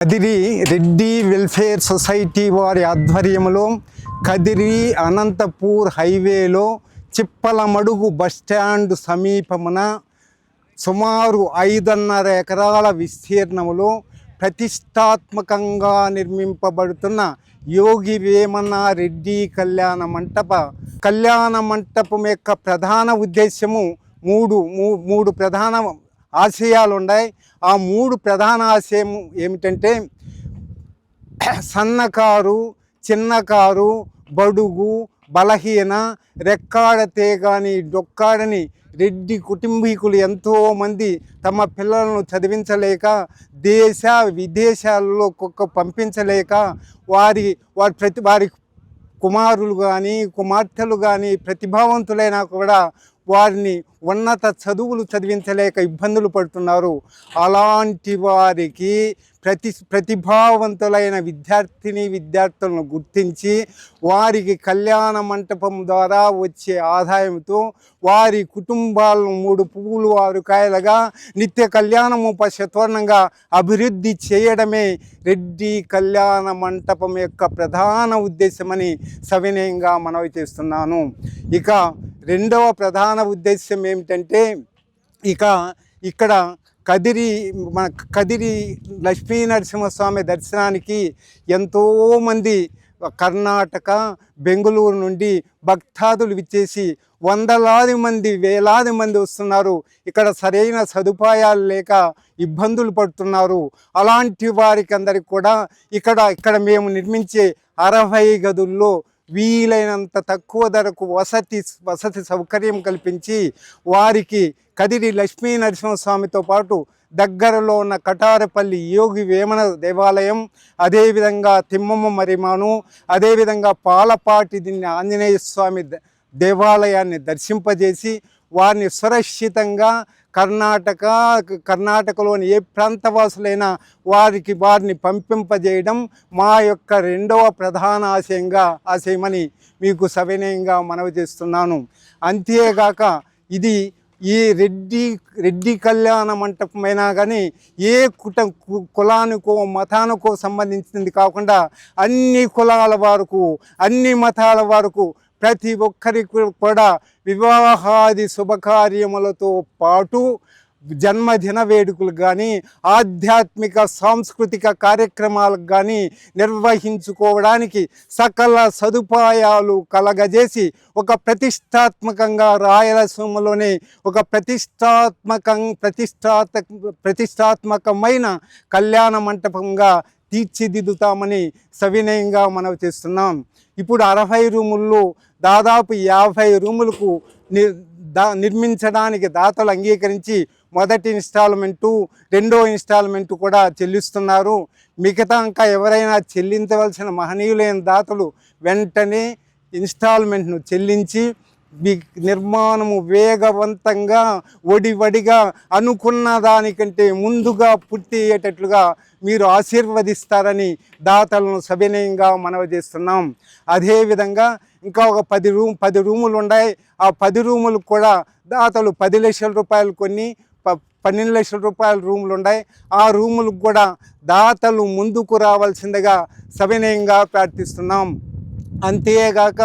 Kadiri Reddy welfare society వారి ఆధ్వర్యంలో కదిరి అనంతపూర్ హైవేలో చిప్పలమడుగు బస్టాండ్ సమీపమున సుమారు ఐదున్నర ఎకరాల విస్తీర్ణములో ప్రతిష్టాత్మకంగా నిర్మింపబడుతున్న యోగి వేమన రెడ్డి కళ్యాణ మంటప. కళ్యాణ మంటపం యొక్క ప్రధాన ఉద్దేశము మూడు మూ- మూడు ప్రధాన ఆశయాలు ఉన్నాయి ఆ మూడు ప్రధాన ఆశయం ఏమిటంటే సన్నకారు చిన్నకారు బడుగు బలహీన రెక్కాడతే కానీ డొక్కాడని రెడ్డి కుటుంబీకులు ఎంతోమంది తమ పిల్లలను చదివించలేక దేశ విదేశాల్లో కుక్క పంపించలేక వారి వారి ప్రతి వారి కుమారులు కానీ కుమార్తెలు కానీ ప్రతిభావంతులైనా కూడా వారిని ఉన్నత చదువులు చదివించలేక ఇబ్బందులు పడుతున్నారు. అలాంటి వారికి ప్రతి ప్రతిభావంతులైన విద్యార్థిని విద్యార్థులను గుర్తించి వారికి కళ్యాణ మంటపం ద్వారా వచ్చే ఆదాయంతో వారి కుటుంబాలను మూడు పువ్వులు ఆరు కాయలుగా నిత్య కళ్యాణము శతవర్ణంగా అభివృద్ధి చేయడమే రెడ్డి కళ్యాణ మంటపం యొక్క ప్రధాన ఉద్దేశమని సవినయంగా మనవి చేస్తున్నాను. ఇక రెండవ ప్రధాన ఉద్దేశం ఏమిటంటే ఇక ఇక్కడ కదిరి మన కదిరి లక్ష్మీ నరసింహస్వామి దర్శనానికి ఎంతోమంది కర్ణాటక బెంగళూరు నుండి భక్తాదులు విచ్చేసి వందలాది మంది వేలాది మంది వస్తున్నారు. ఇక్కడ సరైన సదుపాయాలు లేక ఇబ్బందులు పడుతున్నారు. అలాంటి వారికి అందరికి కూడా ఇక్కడ ఇక్కడ మేము నిర్మించే అరవై గదుల్లో వీలైనంత తక్కువ ధరకు వసతి వసతి సౌకర్యం కల్పించి వారికి కదిరి లక్ష్మీ నరసింహస్వామితో పాటు దగ్గరలో ఉన్న కటారపల్లి యోగి వేమన దేవాలయం అదేవిధంగా తిమ్మమ్మ మరిమాను అదేవిధంగా పాలపాటి దీన్ని ఆంజనేయ స్వామి దేవాలయాన్ని దర్శింపజేసి వారిని సురక్షితంగా కర్ణాటక కర్ణాటకలోని ఏ ప్రాంతవాసులైనా వారికి వారిని పంపింపజేయడం మా యొక్క రెండవ ప్రధాన ఆశయంగా ఆశయమని మీకు సవినయంగా మనవి చేస్తున్నాను. అంతేగాక ఇది ఈ రెడ్డి రెడ్డి కళ్యాణ మంటపమైనా కానీ ఏ కుట కు- కులానికో మతానికో సంబంధించింది కాకుండా అన్ని కులాల వరకు అన్ని మతాల వరకు ప్రతి ఒక్కరికి కూడా వివాహాది శుభకార్యములతో పాటు జన్మదిన వేడుకలు కానీ ఆధ్యాత్మిక సాంస్కృతిక కార్యక్రమాలకు కానీ నిర్వహించుకోవడానికి సకల సదుపాయాలు కలగజేసి ఒక ప్రతిష్టాత్మకంగా రాయలసీమలోనే ఒక ప్రతిష్టాత్మకం ప్రతిష్టాత ప్రతిష్టాత్మకమైన కళ్యాణ మంటపంగా తీర్చిదిద్దుతామని సవినయంగా మనవి చేస్తున్నాం. ఇప్పుడు అరవై రూముల్లో దాదాపు యాభై రూములకు దా నిర్మించడానికి దాతలు అంగీకరించి మొదటి ఇన్స్టాల్మెంటు రెండో ఇన్స్టాల్మెంటు కూడా చెల్లిస్తున్నారు. మిగతా ఇంకా ఎవరైనా చెల్లించవలసిన మహనీయులైన దాతలు వెంటనే ఇన్స్టాల్మెంట్ను చెల్లించి నిర్మాణము వేగవంతంగా ఒడివడిగా అనుకున్న దానికంటే ముందుగా పూర్తయ్యేటట్లుగా మీరు ఆశీర్వదిస్తారని దాతలను సవినయంగా మనవి చేస్తున్నాం. అదేవిధంగా ఇంకా ఒక పది రూమ్ పది రూములు ఉన్నాయి ఆ పది రూములు కూడా దాతలు పది లక్షల రూపాయలు కొన్ని ప పన్నెండు లక్షల రూపాయల రూములు ఉన్నాయి ఆ రూములకు కూడా దాతలు ముందుకు రావాల్సిందిగా సవినయంగా ప్రార్థిస్తున్నాం. అంతేగాక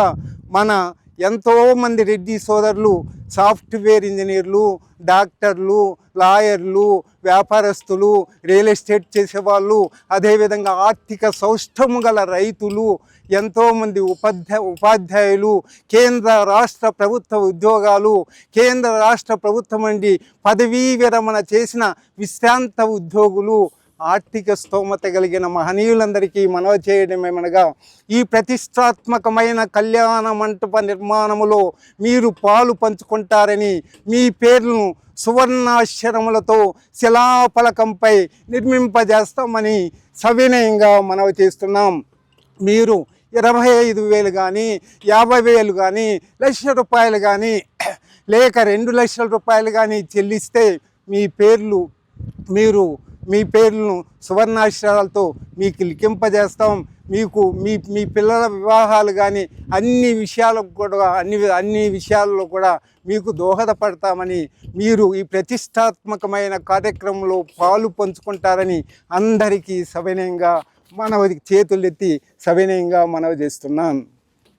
మన ఎంతోమంది రెడ్డి సోదరులు సాఫ్ట్వేర్ ఇంజనీర్లు డాక్టర్లు లాయర్లు వ్యాపారస్తులు రియల్ ఎస్టేట్ చేసేవాళ్ళు అదేవిధంగా ఆర్థిక సౌష్ఠము గల రైతులు ఎంతోమంది ఉపాధ్యాయ ఉపాధ్యాయులు కేంద్ర రాష్ట్ర ప్రభుత్వ ఉద్యోగాలు కేంద్ర రాష్ట్ర ప్రభుత్వం నుండి పదవీ విరమణ చేసిన విశ్రాంత ఉద్యోగులు ఆర్థిక స్తోమత కలిగిన మహనీయులందరికీ మనవ చేయడమేమనగా ఈ ప్రతిష్టాత్మకమైన కళ్యాణ మంటప నిర్మాణములో మీరు పాలు పంచుకుంటారని మీ పేర్లను సువర్ణాక్షరములతో శిలాఫలకంపై నిర్మింపజేస్తామని సవినయంగా మనవి చేస్తున్నాం. మీరు ఇరవై ఐదు వేలు కానీ యాభై వేలు కానీ లక్ష రూపాయలు కానీ లేక రెండు లక్షల రూపాయలు కానీ చెల్లిస్తే మీ పేర్లు మీరు మీ పేర్లను సువర్ణాక్షరాలతో మీకు లిఖింపజేస్తాం. మీకు మీ మీ పిల్లల వివాహాలు కానీ అన్ని విషయాలకు కూడా అన్ని అన్ని విషయాల్లో కూడా మీకు దోహదపడతామని మీరు ఈ ప్రతిష్టాత్మకమైన కార్యక్రమంలో పాలు పంచుకుంటారని అందరికీ సవినయంగా మనవి చేతులెత్తి సవినయంగా మనవి చేస్తున్నాను.